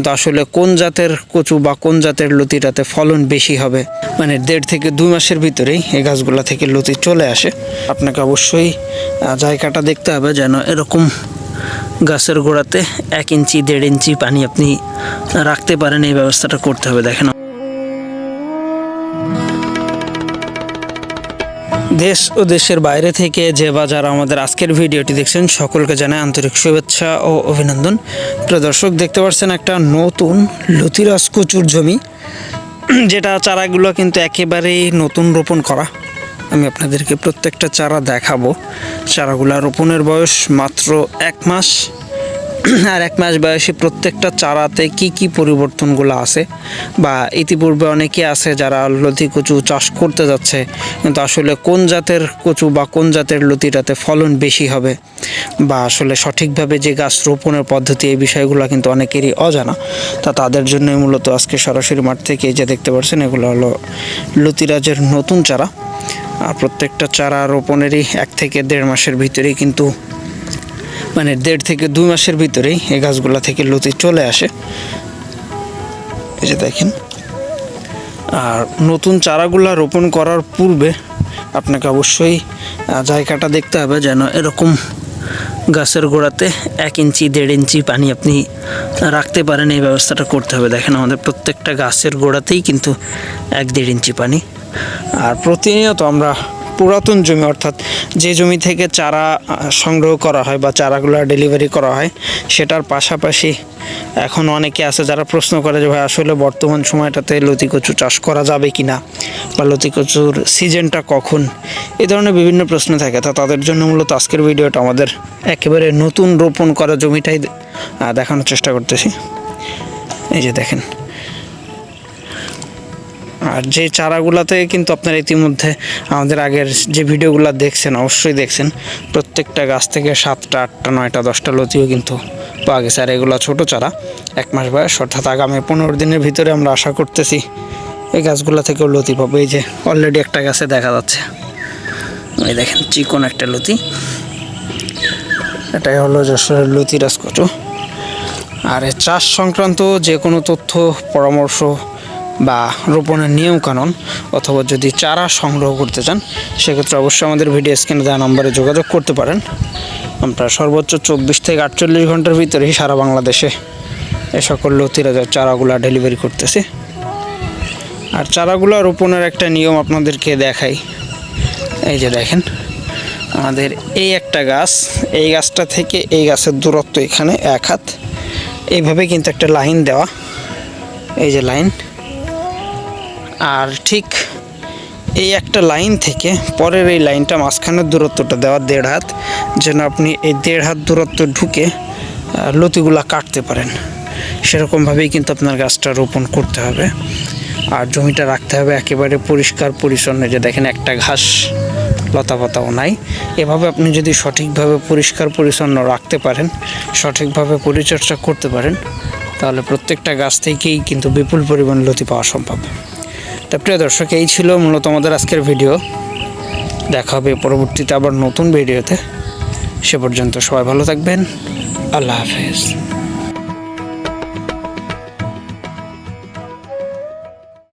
কিন্তু আসলে কোন জাতের কচু বা কোন জাতের লতিটাতে ফলন বেশি হবে? মানে দেড় থেকে দুই মাসের ভিতরেই এই গাছগুলা থেকে লতি চলে আসে। আপনাকে অবশ্যই জায়গাটা দেখতে হবে যেন এরকম গাছের গোড়াতে এক ইঞ্চি, দেড় ইঞ্চি পানি আপনি রাখতে পারেন। এই ব্যবস্থাটা করতে হবে। দেখেন দেশ ও দেশের বাইরে থেকে যে বা যারা আমাদের আজকের ভিডিওটি দেখছেন, সকলকে জানাই আন্তরিক শুভেচ্ছা ও অভিনন্দন। প্রিয় দর্শক, দেখতে পাচ্ছেন একটা নতুন লতিরাজ কচুর জমি, যেটা চারাগুলো কিন্তু একেবারেই নতুন রোপণ করা। আমি আপনাদেরকে প্রত্যেকটা চারা দেখাবো। চারাগুলা রোপণের বয়স মাত্র এক মাস। আর এক মাস বয়সে প্রত্যেকটা চারাতে কি কি পরিবর্তনগুলো আছে? বা ইতিপূর্বে অনেকে আছে যারা লতি কচু চাষ করতে যাচ্ছে, কিন্তু আসলে কোন জাতের কচু বা কোন জাতের লতিটাতে ফলন বেশি হবে? বা আসলে সঠিকভাবে যে গাছ রোপণের পদ্ধতি, এই বিষয়গুলো কিন্তু অনেকেরই অজানা। তা তাদের জন্যই মূলত আজকে সরাসরি মাঠ থেকে যে দেখতে পাচ্ছেন এগুলো হলো লতিরাজের নতুন চারা। আর প্রত্যেকটা চারা রোপণেরই এক থেকে দেড় মাসের ভিতরেই কিন্তু মানে দেড় থেকে দুই মাসের ভিতরেই এই গাছগুলা থেকে লতি চলে আসে। এই যে দেখেন। আর নতুন চারাগুলা রোপণ করার পূর্বে আপনাকে অবশ্যই জায়গাটা দেখতে হবে যেন এরকম গাছের গোড়াতে এক ইঞ্চি, দেড় ইঞ্চি পানি আপনি রাখতে পারেন। এই ব্যবস্থাটা করতে হবে। দেখেন, আমাদের প্রত্যেকটা গাছের গোড়াতেই কিন্তু এক দেড় ইঞ্চি পানি। আর প্রতিনিয়ত আমরা পুরাতন জমি, অর্থাৎ যে জমি থেকে চারা সংগ্রহ করা হয় বা চারাগুলো ডেলিভারি করা হয়, সেটার পাশাপাশি এখন অনেকে আছে যারা প্রশ্ন করে যে, ভাই, আসলে বর্তমান সময়টাতে লতিকচু চাষ করা যাবে কি না বা লতিকচুর সিজনটা কখন? এ ধরনের বিভিন্ন প্রশ্ন থাকে। তা তাদের জন্য মূলত আজকের ভিডিওটা আমাদের একেবারে নতুন রোপণ করা জমিটাই দেখানোর চেষ্টা করতেছি। এই যে দেখেন আর যে চারাগুলাতে কিন্তু আপনারা ইতিমধ্যে আমাদের আগের যে ভিডিওগুলো দেখছেন, অবশ্যই দেখছেন। প্রত্যেকটা গাছ থেকে সাতটা, আটটা, নয়টা, দশটা লতিও কিন্তু পাওয়া গেছে। আর এগুলো ছোটো চারা, এক মাস বয়স, অর্থাৎ আগামী পনেরো দিনের ভিতরে আমরা আশা করতেছি এই গাছগুলো থেকেও লতি পাবো। এই যে অলরেডি একটা গাছে দেখা যাচ্ছে। এই দেখেন, চিকন একটা লতি। এটাই হলো যশোরের লতি কচু। আর চাষ সংক্রান্ত যে কোনো তথ্য, পরামর্শ বা রোপণের নিয়মকানুন অথবা যদি চারা সংগ্রহ করতে চান, সেক্ষেত্রে অবশ্যই আমাদের ভিডিও স্ক্রিনে দেওয়া নম্বরে যোগাযোগ করতে পারেন। আমরা সর্বোচ্চ চব্বিশ থেকে আটচল্লিশ ঘণ্টার ভিতরেই সারা বাংলাদেশে এ সকল লতিরাজার চারাগুলা ডেলিভারি করতেছি। আর চারাগুলো রোপণের একটা নিয়ম আপনাদেরকে দেখাই। এই যে দেখেন, আমাদের এই একটা গাছ, এই গাছটা থেকে এই গাছের দূরত্ব এখানে এক হাত। এইভাবে কিন্তু একটা লাইন দেওয়া। এই যে লাইন আর ঠিক এই একটা লাইন থেকে পরের এই লাইনটা মাঝখানের দূরত্বটা দেওয়া দেড় হাত, যেন আপনি এই দেড় হাত দূরত্ব ঢুকে লতিগুলা কাটতে পারেন। সেরকমভাবেই কিন্তু আপনার গাছটা রোপণ করতে হবে। আর জমিটা রাখতে হবে একেবারে পরিষ্কার, পরিচ্ছন্ন। যে দেখেন একটা ঘাস, লতা পাতাও নাই। এভাবে আপনি যদি সঠিকভাবে পরিষ্কার, পরিচ্ছন্ন রাখতে পারেন, সঠিকভাবে পরিচর্যা করতে পারেন, তাহলে প্রত্যেকটা গাছ থেকেই কিন্তু বিপুল পরিমাণ লতি পাওয়া সম্ভব। তা প্রিয় দর্শক, এই ছিল মূলত আমাদের আজকের ভিডিও। দেখা হবে পরবর্তীতে আবার নতুন ভিডিওতে। সে পর্যন্ত সবাই ভালো থাকবেন। আল্লাহ হাফেজ।